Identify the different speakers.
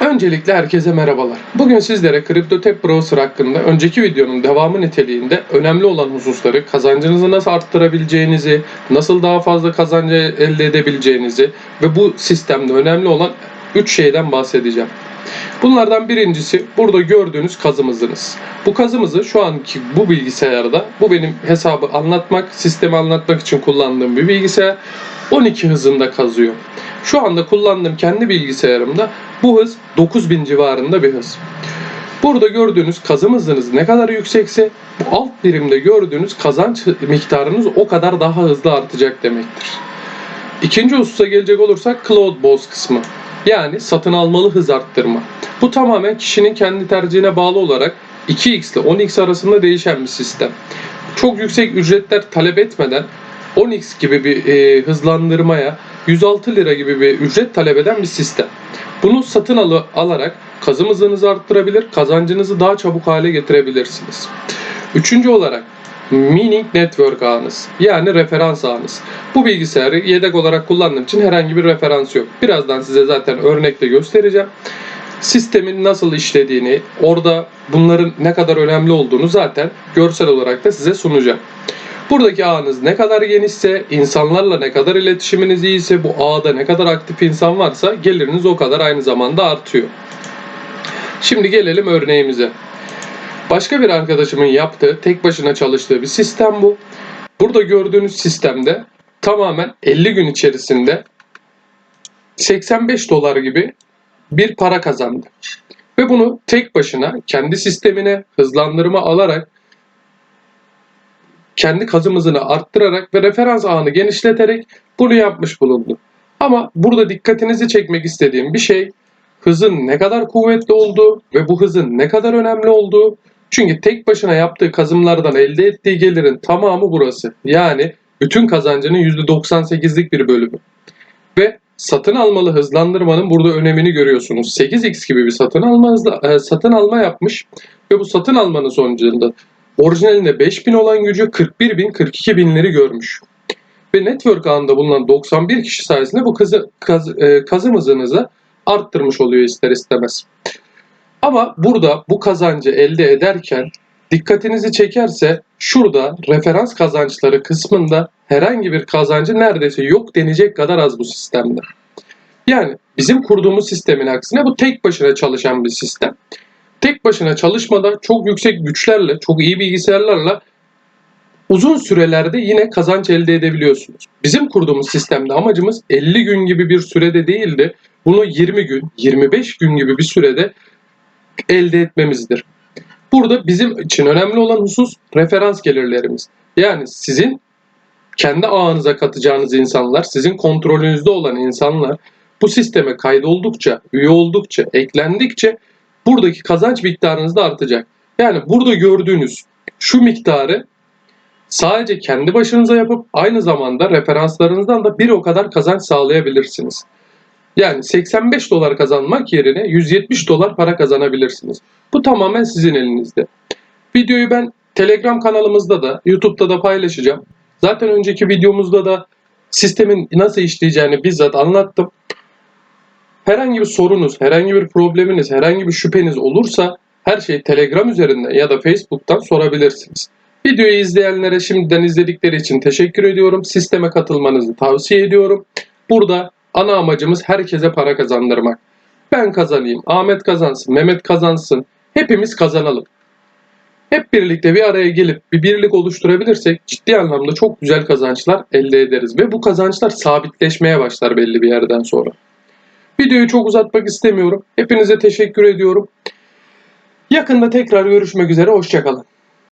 Speaker 1: Öncelikle herkese merhabalar. Bugün sizlere CryptoTap Browser hakkında önceki videonun devamı niteliğinde önemli olan hususları, kazancınızı nasıl arttırabileceğinizi, nasıl daha fazla kazancı elde edebileceğinizi ve bu sistemde önemli olan 3 şeyden bahsedeceğim. Bunlardan birincisi burada gördüğünüz kazımızınız. Bu kazımızı şu anki bu bilgisayarda, bu benim hesabı anlatmak, sistemi anlatmak için kullandığım bir bilgisayar 12 hızında kazıyor. Şu anda kullandığım kendi bilgisayarımda bu hız 9000 civarında bir hız. Burada gördüğünüz kazım hızınız ne kadar yüksekse bu alt birimde gördüğünüz kazanç miktarınız o kadar daha hızlı artacak demektir. İkinci hususa gelecek olursak Cloud Boss kısmı. Yani satın almalı hız arttırma. Bu tamamen kişinin kendi tercihine bağlı olarak 2x ile 10x arasında değişen bir sistem. Çok yüksek ücretler talep etmeden 10x gibi bir e, hızlandırmaya 106 lira gibi bir ücret talep eden bir sistem. Bunu satın alı, alarak kazım hızınızı arttırabilir, kazancınızı daha çabuk hale getirebilirsiniz. Üçüncü olarak Meaning Network ağınız yani referans ağınız. Bu bilgisayarı yedek olarak kullandığım için herhangi bir referans yok. Birazdan size zaten örnekle göstereceğim. Sistemin nasıl işlediğini, orada bunların ne kadar önemli olduğunu zaten görsel olarak da size sunacağım. Buradaki ağınız ne kadar genişse, insanlarla ne kadar iletişiminiz iyiyse, bu ağda ne kadar aktif insan varsa geliriniz o kadar aynı zamanda artıyor. Şimdi gelelim örneğimize. Başka bir arkadaşımın yaptığı, tek başına çalıştığı bir sistem bu. Burada gördüğünüz sistemde tamamen 50 gün içerisinde 85 dolar gibi bir para kazandı. Ve bunu tek başına kendi sistemine hızlandırma alarak kendi kazım hızını arttırarak ve referans ağını genişleterek bunu yapmış bulundu. Ama burada dikkatinizi çekmek istediğim bir şey hızın ne kadar kuvvetli olduğu ve bu hızın ne kadar önemli olduğu. Çünkü tek başına yaptığı kazımlardan elde ettiği gelirin tamamı burası. Yani bütün kazancının %98'lik bir bölümü. Ve satın almalı hızlandırmanın burada önemini görüyorsunuz. 8x gibi bir satın alma hızla, e, satın alma yapmış ve bu satın almanın sonucunda orijinalinde 5000 olan gücü 41 bin 42 binleri görmüş. Ve network ağında bulunan 91 kişi sayesinde bu kazı, kaz, e, kazım hızınızı arttırmış oluyor ister istemez. Ama burada bu kazancı elde ederken dikkatinizi çekerse şurada referans kazançları kısmında herhangi bir kazancı neredeyse yok denecek kadar az bu sistemde. Yani bizim kurduğumuz sistemin aksine bu tek başına çalışan bir sistem. Tek başına çalışmada çok yüksek güçlerle, çok iyi bilgisayarlarla uzun sürelerde yine kazanç elde edebiliyorsunuz. Bizim kurduğumuz sistemde amacımız 50 gün gibi bir sürede değildi. Bunu 20 gün, 25 gün gibi bir sürede elde etmemizdir. Burada bizim için önemli olan husus referans gelirlerimiz. Yani sizin kendi ağınıza katacağınız insanlar, sizin kontrolünüzde olan insanlar bu sisteme kaydoldukça, üye oldukça, eklendikçe buradaki kazanç miktarınız da artacak. Yani burada gördüğünüz şu miktarı sadece kendi başınıza yapıp aynı zamanda referanslarınızdan da bir o kadar kazanç sağlayabilirsiniz. Yani 85 dolar kazanmak yerine 170 dolar para kazanabilirsiniz. Bu tamamen sizin elinizde. Videoyu ben Telegram kanalımızda da YouTube'da da paylaşacağım. Zaten önceki videomuzda da sistemin nasıl işleyeceğini bizzat anlattım. Herhangi bir sorunuz, herhangi bir probleminiz, herhangi bir şüpheniz olursa her şeyi Telegram üzerinden ya da Facebook'tan sorabilirsiniz. Videoyu izleyenlere şimdiden izledikleri için teşekkür ediyorum. Sisteme katılmanızı tavsiye ediyorum. Burada ana amacımız herkese para kazandırmak. Ben kazanayım, Ahmet kazansın, Mehmet kazansın. Hepimiz kazanalım. Hep birlikte bir araya gelip bir birlik oluşturabilirsek ciddi anlamda çok güzel kazançlar elde ederiz. Ve bu kazançlar sabitleşmeye başlar belli bir yerden sonra. Videoyu çok uzatmak istemiyorum. Hepinize teşekkür ediyorum. Yakında tekrar görüşmek üzere. Hoşçakalın.